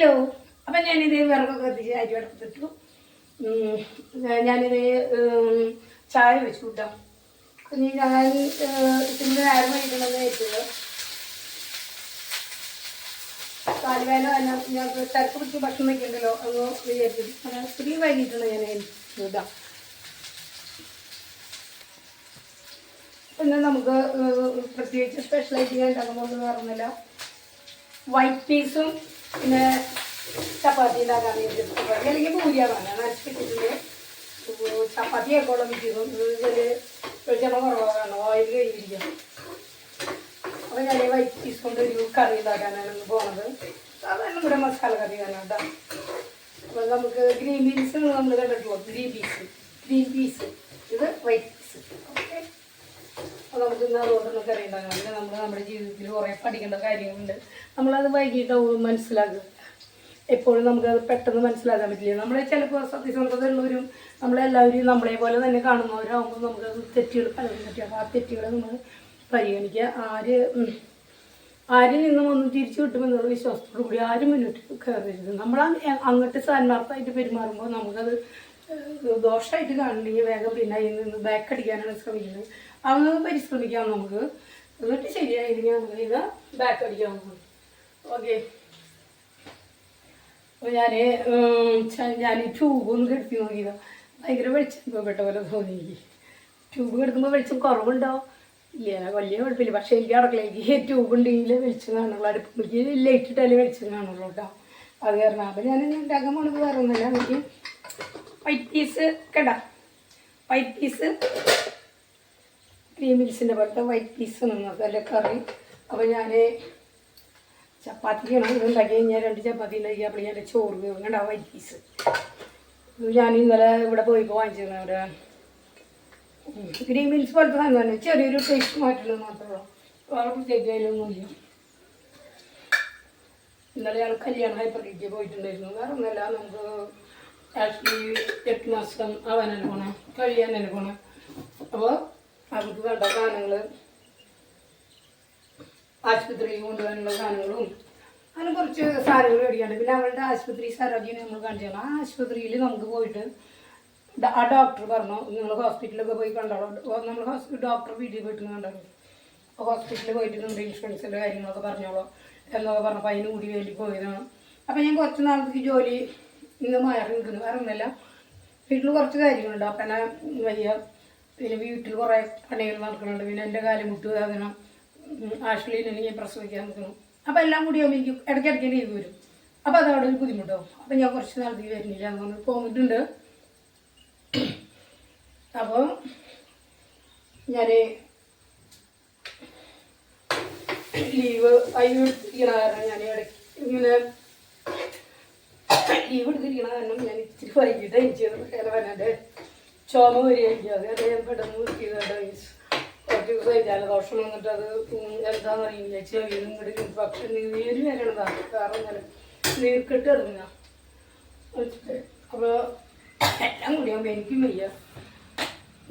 Hello. അപ്പം ഞാനിത് വിറകൊക്കെ കത്തിച്ച് അരി വടക്കത്തിട്ടു ഞാനിത് ചായ വെച്ചു കൂട്ടാം ഇനി ഞാൻ ഇതിന്റെ നേരം വൈകണമെന്ന് വെച്ചത് കാലുവേല തന്നെ ഞാൻ തിരക്ക് പിടിച്ച് ഭക്ഷണം വയ്ക്കണ്ടല്ലോ അങ്ങ് വിചാരിച്ചിട്ട് അങ്ങനെ ഒത്തിരി വൈകിട്ടുണ്ട് ഞാൻ ഇതാ പിന്നെ നമുക്ക് പ്രത്യേകിച്ച് സ്പെഷ്യലായിട്ട് ഞാൻ ഉണ്ടാക്കുമ്പോൾ ഒന്നും പറഞ്ഞില്ല വൈറ്റ് പീസും പിന്നെ ചപ്പാത്തി ഉണ്ടാക്കാൻ വേണ്ടി ചപ്പാത്തി അല്ലെങ്കിൽ പൂരിയാണ്. നശിപ്പിച്ചിട്ടുണ്ട് ചപ്പാത്തിയൊക്കെ ഉള്ള വിൽക്കുന്നു ഇതിൽ വെളിച്ചെണ്ണ കുറവാണ്. ഓയിൽ കഴിഞ്ഞിരിക്കണം അപ്പോൾ ഞാൻ വൈറ്റ് ചീസ് കൊണ്ട് ഒരു കറി ഉണ്ടാക്കാനാണ് പോണത്. സാധാരണ ഇവിടെ മസാല കറി തന്നെ കേട്ടോ. അപ്പോൾ നമുക്ക് ഗ്രീൻ പീസ് നമ്മൾ കണ്ടിട്ടുള്ളൂ ഗ്രീൻ പീസ് ഗ്രീൻ പീസ് ഇത് വൈറ്റ് പീസ് അപ്പോൾ നമുക്ക് ഇന്ന് നമ്മൾ നമ്മുടെ ജീവിതത്തിൽ കുറേ പഠിക്കേണ്ട കാര്യങ്ങളുണ്ട്. നമ്മളത് വൈകിട്ടാവും മനസ്സിലാക്കുക. എപ്പോഴും നമുക്കത് പെട്ടെന്ന് മനസ്സിലാക്കാൻ പറ്റില്ല. നമ്മളെ ചിലപ്പോൾ സത്യസന്ധത ഉള്ളവരും നമ്മളെല്ലാവരും നമ്മളെ പോലെ തന്നെ കാണുന്നവരാകുമ്പോൾ നമുക്കത് തെറ്റുകൾ പലതും പറ്റും ആ തെറ്റുകളെ നമ്മൾ പരിഗണിക്കുക. ആര് ആരിൽ നിന്നും ഒന്നും തിരിച്ചു കിട്ടുമെന്നുള്ള വിശ്വാസത്തോടു കൂടി ആരും മുന്നോട്ട് കയറരുത്. നമ്മൾ അങ്ങോട്ട് സാന്മാർത്ഥമായിട്ട് പെരുമാറുമ്പോൾ നമുക്കത് ദോഷമായിട്ട് കാണണമെങ്കിൽ വേഗം പിന്നെ അതിൽ നിന്ന് ബാക്ക് അടിക്കാനാണ് ശ്രമിക്കുന്നത്. അതൊന്ന് പരിശ്രമിക്കാം നമുക്ക്. എന്നിട്ട് ശരിയായില്ലെങ്കിൽ നമുക്ക് ഇത് ബാക്ക് അടിക്കാൻ പോകും ഓക്കെ അപ്പോൾ ഞാൻ ഞാൻ ഈ ട്യൂബ് ഒന്ന് കിടത്തി നോക്കിയതാ. ഭയങ്കര വെളിച്ചം പെട്ട പോലെ തോന്നി. ട്യൂബ് കിടക്കുമ്പോൾ വെളിച്ചം കുറവുണ്ടോ? ഇല്ല വലിയ കുഴപ്പമില്ല. പക്ഷേ എനിക്ക് അടക്കളയ്ക്ക് ട്യൂബ് ഉണ്ടെങ്കിൽ വെളിച്ചം കാണുള്ളൂ. അടുപ്പിലേക്ക് ലൈറ്റ് ഇട്ടാലേ വെളിച്ചം കാണുള്ളൂ കേട്ടോ. അത് കാരണം അപ്പം ഞാൻ ഉണ്ടാക്കാൻ പോണത് വേറെ ഒന്നുമില്ല. എനിക്ക് വൈറ്റ് പീസ് കേട്ടാ. വൈറ്റ് പീസ് ക്രീം മിൽസിന്റെ പോലത്തെ വൈറ്റ് പീസ് നിന്നതല്ലേ കറി. അപ്പോൾ ഞാൻ ചപ്പാത്തിക്കാണ് ഇത് ഉണ്ടാക്കി. കഴിഞ്ഞാൽ രണ്ട് ചപ്പാത്തി ഉണ്ടാക്കി. അപ്പോൾ ഞാൻ ചോറ് വേണ്ട വൈറ്റ് പീസ് ഞാൻ ഇന്നലെ ഇവിടെ പോയിപ്പോൾ വാങ്ങിച്ചിരുന്നു അവിടെ ഗ്രീൻ മീൽസ് പോലത്തെ സാധനം തന്നെ ചെറിയൊരു ടേസ്റ്റ് മാറ്റുള്ളത് മാത്രമേ വേറെ പ്രത്യേകിച്ച് അതിലൊന്നുമില്ല. ഇന്നലെ ഞങ്ങൾ കല്യാണം ഹൈപ്പറിലേക്ക് പോയിട്ടുണ്ടായിരുന്നു. വേറെ ഒന്നുമല്ല. നമുക്ക് ആക്ച്വലി എട്ട് മാസം ആവാനല്ലേ പോണേ. കഴിയാനല്ലേ പോണേ. അപ്പോൾ നമുക്ക് വേണ്ട സാധനങ്ങൾ ആശുപത്രിയിൽ കൊണ്ടുപോകാനുള്ള സാധനങ്ങളും അങ്ങനെ കുറച്ച് സാധനങ്ങൾ മേടിക്കാണ്ട് പിന്നെ അവളുടെ ആശുപത്രി സാരാജിനെ നമ്മൾ കാണിച്ചാണ് ആ ആശുപത്രിയിൽ നമുക്ക് പോയിട്ട് ആ ഡോക്ടർ പറഞ്ഞു നിങ്ങൾ ഹോസ്പിറ്റലിലൊക്കെ പോയി കണ്ടോളൂ. നമ്മൾ ഹോസ്പിറ്റൽ ഡോക്ടർ വീട്ടിൽ പോയിട്ട് കണ്ടോളൂ. അപ്പോൾ ഹോസ്പിറ്റലിൽ പോയിട്ട് നമ്മുടെ ഇൻഷുറൻസിന്റെ കാര്യങ്ങളൊക്കെ പറഞ്ഞോളൂ എന്നൊക്കെ പറഞ്ഞപ്പോൾ അതിന് കൂടി വേണ്ടി പോയതാണ്. അപ്പോൾ ഞാൻ കുറച്ച് നാളത്തേക്ക് ജോലി ഇന്ന് മാറി നിൽക്കുന്നു. വേറെ ഒന്നുമല്ല. വീട്ടിൽ കുറച്ച് കാര്യങ്ങളുണ്ട്. അപ്പം വയ്യ പിന്നെ വീട്ടിൽ കുറേ പണികൾ നടക്കുന്നുണ്ട്. പിന്നെ എന്റെ കാലം മുട്ടു വേദന. ഞാൻ പ്രസവിക്കാൻ നിൽക്കണം അപ്പോൾ എല്ലാം കൂടി ആകുമ്പോൾ എനിക്ക് ഇടയ്ക്കിടയ്ക്ക് ലീവ് വരും. അപ്പോൾ അതവിടെ ഒരു ബുദ്ധിമുട്ടാവും. അപ്പം ഞാൻ കുറച്ച് നാളത്തേക്ക് വരുന്നില്ല അതുകൊണ്ട് പോന്നിട്ടുണ്ട്. അപ്പോൾ ഞാൻ ലീവ് അതിന് എടുത്തിരിക്കണ കാരണം ഞാൻ ഇടയ്ക്ക് ഇങ്ങനെ ലീവ് എടുത്തിരിക്കണ കാരണം ഞാൻ ഇച്ചിരി വൈകിട്ട് എനിക്ക് വരാണ്ട് ചുമ വരികയായിരിക്കും. അത് അദ്ദേഹം പെട്ടെന്ന് നിർത്തിയതാണ് കുറച്ച് ദിവസമായി ജലദോഷം വന്നിട്ട് അത് എന്താണെന്ന് അറിയില്ല. ചെവിയിലും ഇങ്ങോട്ട് ഇൻഫെക്ഷൻ നീര് വരണതാണ് കാരണം ഞാൻ നീർക്കെട്ട് ഇറങ്ങുക. അപ്പോൾ എല്ലാം കൂടിയാകുമ്പോൾ എനിക്കും വയ്യ.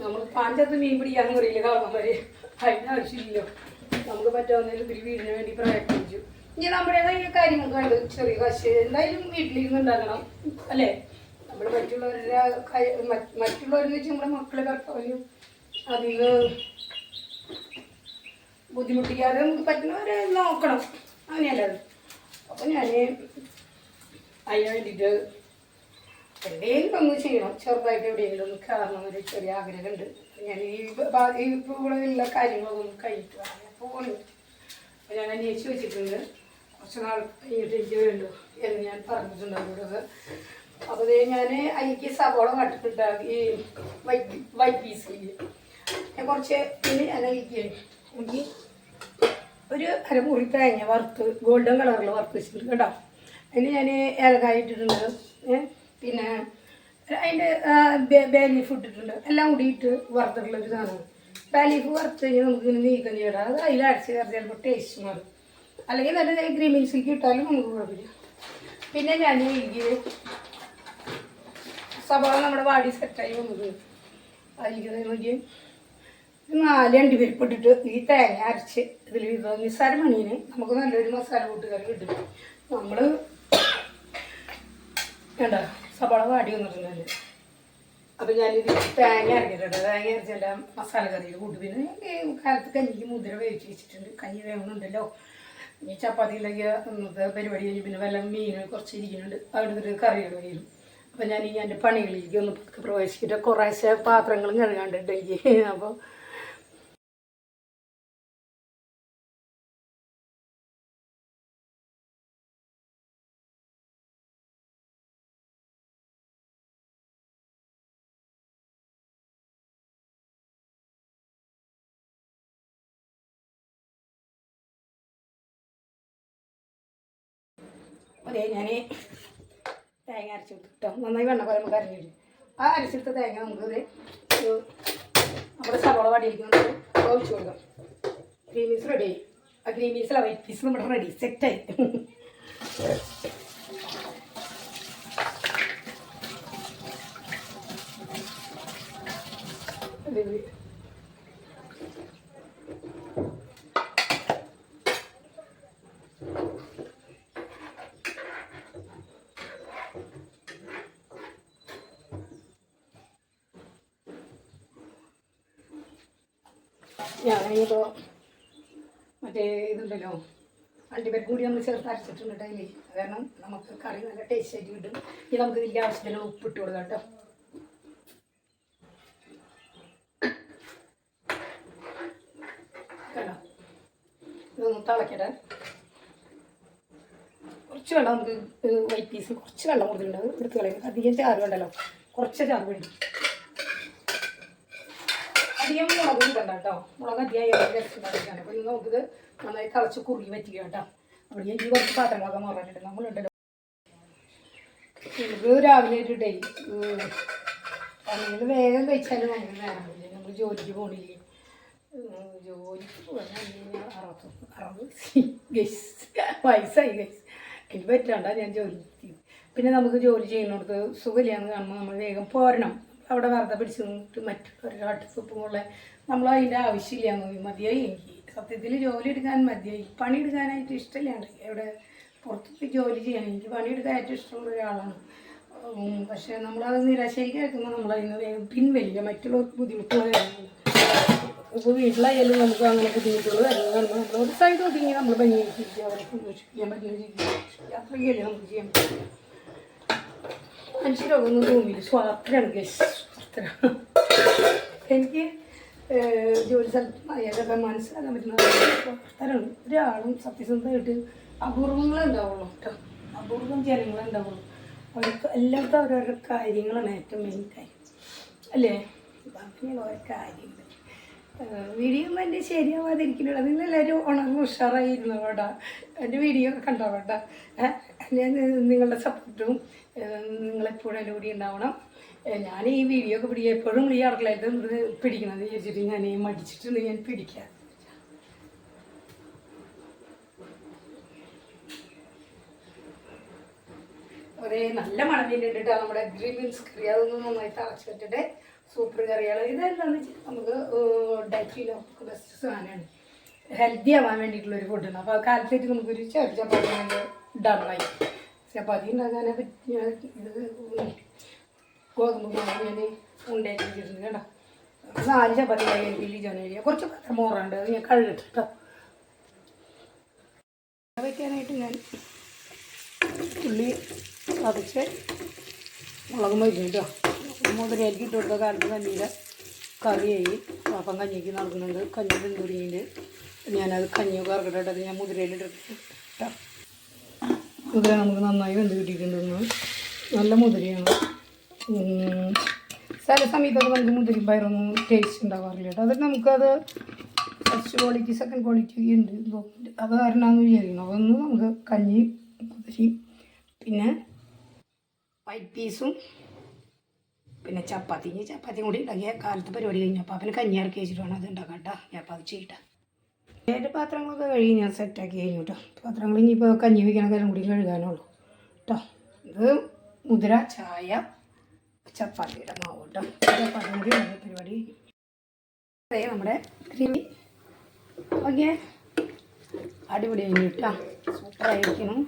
നമ്മൾ പാഞ്ചത്ത് മീൻ പിടിക്കാനും അറിയില്ല കാണുന്നവര് അതിന്റെ ആവശ്യമില്ലല്ലോ. നമുക്ക് പറ്റാവുന്നതിൽ ഒരു വീടിന് വേണ്ടി പ്രയത്നിച്ചു. ഇനി നമ്മുടേതായ കാര്യങ്ങൾക്കുണ്ട് ചെറിയ കാശ്. എന്തായാലും വീട്ടിലിരുന്ന് ഉണ്ടാക്കണം. അല്ലേ? നമ്മൾ മറ്റുള്ളവരുടെ മറ്റുള്ളവരെന്ന് വെച്ചാൽ നമ്മുടെ മക്കളെ കർത്തവ്യം അതിന് ബുദ്ധിമുട്ടിക്കാതെ നമുക്ക് പറ്റുന്നവരെ നോക്കണം. അങ്ങനെയല്ലത് അപ്പൊ ഞാൻ അതിന് വേണ്ടിയിട്ട് എവിടെയെങ്കിലും ഒന്ന് ചെയ്യണം. ചെറുതായിട്ട് എവിടെയെങ്കിലും ഒന്ന് കയറണം ഒരു ചെറിയ ആഗ്രഹമുണ്ട്. ഞാൻ ഈ ഈ കാര്യങ്ങളൊക്കെ ഒന്ന് കഴിഞ്ഞിട്ട് ഞാൻ പോകുന്നത് അപ്പോൾ ഞാൻ അന്വേഷിച്ച് വെച്ചിട്ടുണ്ട്. കുറച്ച് നാൾ കഴിഞ്ഞിട്ട് എനിക്ക് വേണ്ടു എന്ന് ഞാൻ പറഞ്ഞിട്ടുണ്ട് അവരോട് അപ്പോൾ ഞാൻ ഞാൻ അതിലേക്ക് സവോള കട്ടിട്ട് ഈ വൈറ്റ് പീസിലേക്ക് ഞാൻ കുറച്ച് പിന്നെ ഞാൻ അതിലേക്ക് എനിക്ക് ഒരു അരമുറി തേങ്ങ വറുത്ത് ഗോൾഡൻ കളറിൽ വറുത്ത് വെച്ചിട്ടുണ്ട് കേട്ടോ. അതിന് ഞാൻ ഏലക്കായ ഇട്ടിട്ടുണ്ട്. പിന്നെ അതിന്റെ ഫുഡ് ഇട്ടിട്ടുണ്ട്. എല്ലാം കൂടി ഇട്ട് വറുത്തിട്ടുള്ള ഒരു സാധനമാണ് ബേ ലീഫ് വറുത്ത് കഴിഞ്ഞാൽ നമുക്ക് ഇങ്ങനെ നീക്കം ചെയ്യണം അത് അതിൽ അടിച്ച് കയറി ചിലപ്പോൾ ടേസ്റ്റ് മാറും. അല്ലെങ്കിൽ നല്ല ഗ്രീൻ മിൽസിലേക്ക് ഇട്ടാലും നമുക്ക് കുഴപ്പമില്ല. പിന്നെ ഞാൻ ഈ സവാള നമ്മുടെ വാടി സെറ്റായി വന്നത്. അതിലേക്ക് നാല് അണ്ടി പരിപ്പിട്ടിട്ട് ഈ തേങ്ങ അരച്ച് ഇതിൽ ഇത് നിസ്സാര മണീന് നമുക്ക് നല്ലൊരു മസാല കൂട്ടുകറി കിട്ടും. നമ്മൾ വേണ്ട സവാള വാടി വന്നിട്ടുണ്ടല്ലേ? അപ്പം ഞാനിത് തേങ്ങ അരക്കിട്ടുണ്ട് തേങ്ങ അരച്ചെല്ലാം മസാല കറിയിൽ കൂട്ടി. പിന്നെ കാലത്ത് കഞ്ഞിക്ക് മുതിര വേവിച്ച് വെച്ചിട്ടുണ്ട്. കഞ്ഞി വേവണുണ്ടല്ലോ ഇനി ചപ്പാത്തിയിലേക്ക് ഇന്നത്തെ പരിപാടി കഴിഞ്ഞ് പിന്നെ വല്ല മീൻ കുറച്ച് ഇരിക്കുന്നുണ്ട്. അവിടുത്തെ കറികൾ വരും അപ്പം ഞാൻ ഇനി എന്റെ പണികളിലേക്ക് ഒന്ന് പതുക്കെ പ്രവേശിച്ചിട്ട് കുറേശ്ശെ പാത്രങ്ങളും കഴുകാണ്ടിട്ട് എനിക്ക് അപ്പോൾ അതെ ഞാൻ തേങ്ങ അരച്ചെടുത്തിട്ടോ നന്നായി വെണ്ണ പോലെ നമുക്ക് അരിഞ്ഞിട്ട് ആ അരച്ചെടുത്ത തേങ്ങ നമുക്ക് ഇത് ഒരു നമ്മുടെ സവോള വടിയിരിക്കും. ഒഴിച്ചു കൊടുക്കാം. ഗ്രീൻ പീസ് റെഡി ആയി. ആ ഗ്രീൻ പീസിലെ വൈറ്റ് പീസ് നമ്മുടെ റെഡി സെറ്റായി ഞാനിപ്പോൾ മറ്റേ ഇതുണ്ടല്ലോ അണ്ടിപ്പരി കൂടി നമ്മൾ ചേർത്ത് അരച്ചിട്ടുണ്ട് അതിൽ കാരണം നമുക്ക് കറി നല്ല ടേസ്റ്റ് ആയിട്ട് കിട്ടും. ഇനി നമുക്ക് ഇതിന്റെ ആവശ്യത്തിന് ഉപ്പിട്ട് കൊടുക്കാം കേട്ടോ. തിളക്കട്ടെ. കുറച്ച് വെള്ളം നമുക്ക് വൈറ്റ് പീസ് കുറച്ച് വെള്ളം കൊടുത്തിട്ടുണ്ട്. എടുത്ത് കളയുന്നത് അധികം ചാറ് വേണ്ടല്ലോ. കുറച്ച് ചാറ് വേണ്ടി. അധികം മുളക് ഇടണ്ട കേട്ടോ. മുളക് അധികം രസമുണ്ടാക്കിയാണ് അപ്പോൾ ഇനി നമുക്കിത് നന്നായി തിളച്ച് കുറുകി പറ്റുക കേട്ടോ. അവിടെ ഈ കുറച്ച് പാത്രങ്ങളൊക്കെ മുറഞ്ഞിട്ട് നമ്മളുണ്ടല്ലോ നമുക്ക് രാവിലെ ഒരു ഡേ പണികൾ വേഗം കഴിച്ചാലും നമുക്ക് നേരമില്ല നമ്മൾ ജോലിക്ക് പോണില്ലേ? ജോലിക്ക് വയസ്സായി. ഗൈസ് എനിക്ക് പറ്റാണ്ടാ ഞാൻ ജോലി. പിന്നെ നമുക്ക് ജോലി ചെയ്യുന്നിടത്ത് സുഖമില്ലാന്ന് കാണുമ്പോൾ നമ്മൾ വേഗം പോരണം. അവിടെ വെറുതെ പിടിച്ചു നിന്നിട്ട് മറ്റുള്ളവരുടെ ആട്ടിസൊപ്പുമുള്ള നമ്മൾ അതിന്റെ ആവശ്യമില്ല നോക്കി മതിയായി. എനിക്ക് സത്യത്തിൽ ജോലി എടുക്കാൻ മതിയായി. പണി എടുക്കാനായിട്ട് ഇഷ്ടമില്ലാണ്ട് എവിടെ പുറത്തു പോയി ജോലി ചെയ്യാൻ എനിക്ക് പണിയെടുക്കാൻ ഏറ്റവും ഇഷ്ടമുള്ള ഒരാളാണ്. പക്ഷേ നമ്മളത് നിരാശയിലേക്ക് കേൾക്കുമ്പോൾ നമ്മളതിന് പിൻവലിക്കുക മറ്റുള്ളവർക്ക് ബുദ്ധിമുട്ടുള്ള കാര്യങ്ങൾ ഇപ്പോൾ വീട്ടിലായാലും നമുക്ക് അങ്ങനെ ബുദ്ധിമുട്ടുകൾ കാര്യങ്ങൾ നമ്മൾ ഒരു സൈഡ് ഒതുങ്ങി നമ്മൾ ഭംഗിയായിരിക്കും അവരെ സന്തോഷിപ്പിക്കാൻ പറ്റുന്ന രീതിയിൽ യാത്രയ്ക്കല്ലേ നമുക്ക് ചെയ്യാൻ പറ്റും മനുഷ്യരൊന്നും തോന്നിയില്ല സ്വാർത്ഥരാണ് ഗസ് സ്വാർത്ഥരാണ് എനിക്ക് ജോലി സ്ഥലത്ത് അയാളൊക്കെ മനസ്സിലാക്കാൻ പറ്റുന്ന സ്വാർത്ഥരാണ് ഒരാളും സത്യസന്ധമായിട്ട് അപൂർവങ്ങളുണ്ടാവുള്ളൂ കേട്ടോ അപൂർവം ജനങ്ങളുണ്ടാവുള്ളൂ അവർക്ക് എല്ലാവർക്കും ഓരോരോ കാര്യങ്ങളാണ് ഏറ്റവും മെയിൻ കാര്യം അല്ലേ അങ്ങനെയുള്ള ഓരോ കാര്യങ്ങൾ വീഡിയോ ഒന്നും എന്റെ ശരിയാവാതിരിക്കുന്നില്ല നിങ്ങളെല്ലാവരും ഉണർന്ന് ഉഷാറായിരുന്നു കേട്ടോ എന്റെ വീഡിയോ ഒക്കെ കണ്ടോ കേട്ടോ ഞാൻ നിങ്ങളുടെ സപ്പോർട്ടും നിങ്ങളെപ്പോഴും എന്റെ കൂടി ഉണ്ടാവണം. ഞാൻ ഈ വീഡിയോ ഒക്കെ പിടിക്കുക എപ്പോഴും ഈ അടുക്കളയിട്ട് പിടിക്കണമെന്ന് വിചാരിച്ചിട്ട് ഞാൻ മടിച്ചിട്ടുണ്ട് ഞാൻ പിടിക്കാം. ഒരേ നല്ല മണം കേട്ടോ നമ്മുടെ ഗ്രീൻ ബീൻസ് കറി അതൊന്നും നന്നായി തിളച്ച് വെച്ചിട്ട് സൂപ്പർ കറികൾ ഇതെല്ലാം നമുക്ക് ഡയറ്റിലോ ബെസ്റ്റ് സാധനമാണ് ഹെൽത്തി ആവാൻ വേണ്ടിയിട്ടുള്ള ഒരു ഫുഡാണ് അപ്പോൾ കാലത്തേക്ക് നമുക്കൊരു ചെറിയ ചപ്പാത്തി ഡണ്ണായി ചപ്പാത്തി ഉണ്ടാക്കാനെ പറ്റി ഞാൻ ഇത് ഗോതമ്പ് മാവ് ഞാൻ ഉണ്ടാക്കി കേട്ടോ. നാല് ചപ്പാത്തി എനിക്ക് ജോലി കുറച്ച് മോറുണ്ട് അത് ഞാൻ കഴുകിട്ട് കേട്ടോ വയ്ക്കാനായിട്ട് ഞാൻ ഉള്ളി പതിച്ച് മുളക് മരുന്ന് കേട്ടോ. മുതലേക്ക് ഇട്ട് കൊടുത്ത കാലത്ത് കഞ്ഞിയിൽ കറിയായി. അപ്പം കഞ്ഞിക്ക് നടക്കുന്നുണ്ട്. കഞ്ഞി വെന്തുരിയുണ്ട് ഞാനത് കഞ്ഞിയൊക്കെ ഇറക്കട്ടെ ഞാൻ മുതിരയിലിട്ട് കേട്ടോ. മുതിര നമുക്ക് നന്നായി വെന്ത് കിട്ടിയിട്ടുണ്ടെന്ന്. നല്ല മുതിരയാണ്. ചില സമയത്തൊക്കെ നമുക്ക് മുതിരി പയറൊന്നും ടേസ്റ്റ് ഉണ്ടാവാറില്ല കേട്ടോ. അത് നമുക്കത് ഫസ്റ്റ് ക്വാളിറ്റി സെക്കൻഡ് ക്വാളിറ്റി ഉണ്ട്. അത് കാരണമാണെന്ന് വിചാരിക്കുന്നു. അതൊന്ന് നമുക്ക് കഞ്ഞി മുതിരി പിന്നെ വൈറ്റ് പീസും പിന്നെ ചപ്പാത്തി. ചപ്പാത്തിയും കൂടി ഉണ്ടാക്കിയ കാലത്ത് പരിപാടി കഴിഞ്ഞപ്പോൾ അപ്പം കഞ്ഞി ഇറക്കി വെച്ചിട്ട് വേണം അത് ഉണ്ടാക്കാം കേട്ടോ. ഞാൻ അപ്പം അത് ചെയ്യട്ടെ. എന്റെ പാത്രങ്ങളൊക്കെ കഴുകി ഞാൻ സെറ്റാക്കി കഴിഞ്ഞു കേട്ടോ പാത്രങ്ങൾ ഇനിയിപ്പോൾ കഞ്ഞി വയ്ക്കണ കാര്യം കൂടി കഴുകാനുള്ളൂ കേട്ടോ ഇത് മുതിര ചായ ചപ്പാത്തിയുടെ മാവ് കേട്ടോ ചപ്പാത്തി കൂടി പരിപാടി അതെ നമ്മുടെ ക്രിമി ഓക്കെ. അടിപൊളി കഴിഞ്ഞു കേട്ടോ സൂപ്പറായിരിക്കണം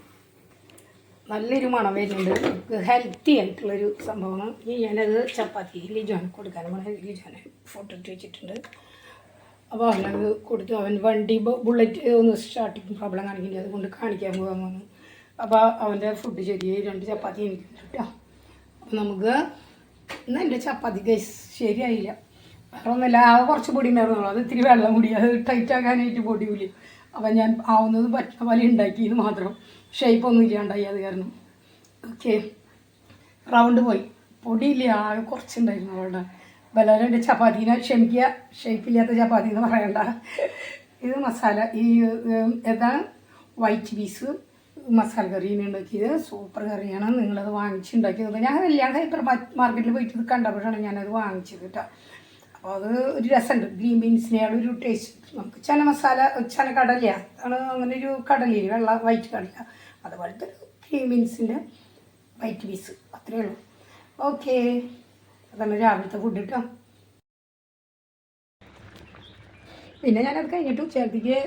നല്ലൊരു മണം വരുന്നുണ്ട്. നമുക്ക് ഹെൽത്തി ആയിട്ടുള്ളൊരു സംഭവമാണ്. ഇനി ഞാനത് ചപ്പാത്തി ലിജോന് കൊടുക്കാൻ നമ്മുടെ ലിജോനെ ഫോട്ടോ ഇട്ട് വെച്ചിട്ടുണ്ട്. അപ്പോൾ അവനത് കൊടുത്തു. അവൻ വണ്ടി ബുള്ളറ്റ് ഒന്ന് സ്റ്റാർട്ടിങ് പ്രോബ്ലം കാണിക്കില്ല അതുകൊണ്ട് കാണിക്കാൻ പോകാൻ വന്നു. അപ്പോൾ അവന്റെ ഫുഡ് ശരിയായി. രണ്ട് ചപ്പാത്തി എനിക്ക് കേട്ടോ അപ്പോൾ നമുക്ക് ഇന്ന് എന്റെ ചപ്പാത്തി ശരിയായില്ല. വേറെ ഒന്നുമില്ല ആ കുറച്ച് പൊടി ഉണ്ടായിരുന്നുള്ളൂ. അത് ഇത്തിരി വെള്ളം കൂടി. അത് ടൈറ്റ് ആക്കാനായിട്ട് പൊടി കൂടി. അപ്പം ഞാൻ ആവുന്നത് പറ്റുന്ന പോലെ ഉണ്ടാക്കിയത് മാത്രം. ഷേപ്പ് ഒന്നും ഇല്ലാണ്ടായി. അത് കാരണം. ഓക്കെ റൗണ്ട് പോയി. പൊടിയില്ല. ആകെ കുറച്ചുണ്ടായിരുന്നു അവിടെ ബലാലും ചപ്പാത്തിനെ ക്ഷമിക്കുക ഷേപ്പില്ലാത്ത ചപ്പാത്തി എന്ന് പറയണ്ട. ഇത് മസാല ഈ എന്താ വൈറ്റ് പീസ് മസാല കറീനെ ഉണ്ടാക്കിയത്. സൂപ്പർ കറിയാണ്. നിങ്ങളത് വാങ്ങിച്ചുണ്ടാക്കിയത് ഞാൻ കല്യാണ ഹൈപ്പർ മാർക്കറ്റിൽ പോയിട്ട് ഇത് കണ്ടപ്പോഴാണ് ഞാനത് വാങ്ങിച്ചത് കേട്ടോ അപ്പോൾ അത് ഒരു രസമുണ്ട്. ഗ്രീൻ ബീൻസിനെയാണ് ഒരു ടേസ്റ്റ് നമുക്ക് ചന മസാല ചന കടല ആണ് അങ്ങനെ ഒരു കടലില്ല വെള്ള വൈറ്റ് കടല. അതുപോലത്തെ ഗ്രീൻ ബീൻസിന്റെ വൈറ്റ് പീസ് അത്രയേ ഉള്ളൂ. ഓക്കെ അതാണ് രാവിലത്തെ ഫുഡ് കിട്ടാം പിന്നെ ഞാനത് കഴിഞ്ഞിട്ട് ഉച്ചത്തേക്ക്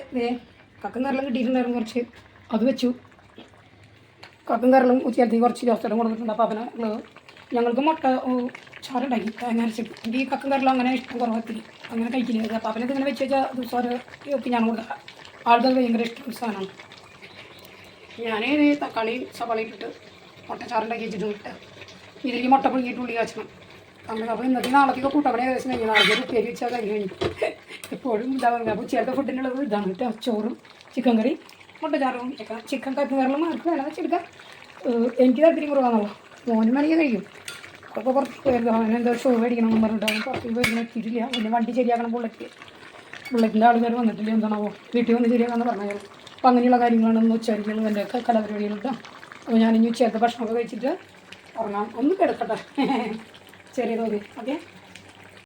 കക്കും കറലും കിട്ടിയിട്ടുണ്ടായിരുന്നു കുറച്ച്. അത് വെച്ചു. കക്കും കറലും ഉച്ചത്തേക്ക് കുറച്ച് ദിവസത്തോടെ കൊടുത്തിട്ടുണ്ട്. അപ്പോൾ അവനെ ഞങ്ങൾക്ക് മുട്ട ചാറുണ്ടാക്കി തേങ്ങ അരച്ചിട്ട്. എനിക്ക് ഈ കക്കും കറലും അങ്ങനെ ഇഷ്ടം കുറവത്തിൽ അങ്ങനെ കഴിക്കില്ല. അപ്പോൾ അവനത് ഇങ്ങനെ വെച്ച് വെച്ചാൽ ദിവസം ഓരോ ഞാൻ കൊടുക്കാം. ആളുകൾ ഭയങ്കര ഇഷ്ടം സാധനമാണ്. ഞാൻ തക്കാളി സവാള ഇട്ടിട്ട് മുട്ട ചാറുണ്ടാക്കി വെച്ചിട്ട് വിട്ട് ഇതിലേക്ക് മുട്ട പുഴുങ്ങിയിട്ട് ഉള്ളി കാച്ചണം. അങ്ങനെ അപ്പോൾ ഇന്നത്തെ നാളത്തേക്ക് കൂട്ടപ്പണി ഏകദേശം കഴിഞ്ഞു നാളെ ഉപ്പേരി വെച്ചാൽ കഴിഞ്ഞ് എപ്പോഴും അപ്പോൾ ഫുഡിനുള്ളത് ഇതാണ് കേട്ടോ. ചോറും ചിക്കൻ കറി മുട്ട ചാറും ചിക്കൻ കപ്പി കറിലും ആർക്ക് വെച്ചെടുക്കാം. എനിക്ക് താല്പര്യം കുറവാണല്ലോ. മോനും വേണമെങ്കിൽ കഴിക്കും അപ്പോൾ പുറത്ത് പോയിരുന്നു അവനെന്തോ ഷോ മേടിക്കണമെന്ന് പറഞ്ഞിട്ട് പുറത്ത് പോയിരുന്നു എത്തിയിട്ടില്ല പിന്നെ വണ്ടി ശരിയാക്കണം ബുള്ളറ്റ് ബുള്ളറ്റിന്റെ ആൾക്കാർ വന്നിട്ടില്ല. എന്താണാവോ? വീട്ടിൽ വന്ന് പറഞ്ഞാൽ അപ്പോൾ അങ്ങനെയുള്ള കാര്യങ്ങളാണ് ഒന്ന് എന്റെ ഒക്കെ അപ്പോൾ ഞാൻ ഇനി ഉച്ചയത്തെ ഭക്ഷണമൊക്കെ കഴിച്ചിട്ട് ഉറങ്ങാം. ഒന്ന് കിടക്കട്ടെ. ചെറിയ തോതിൽ ഓക്കെ?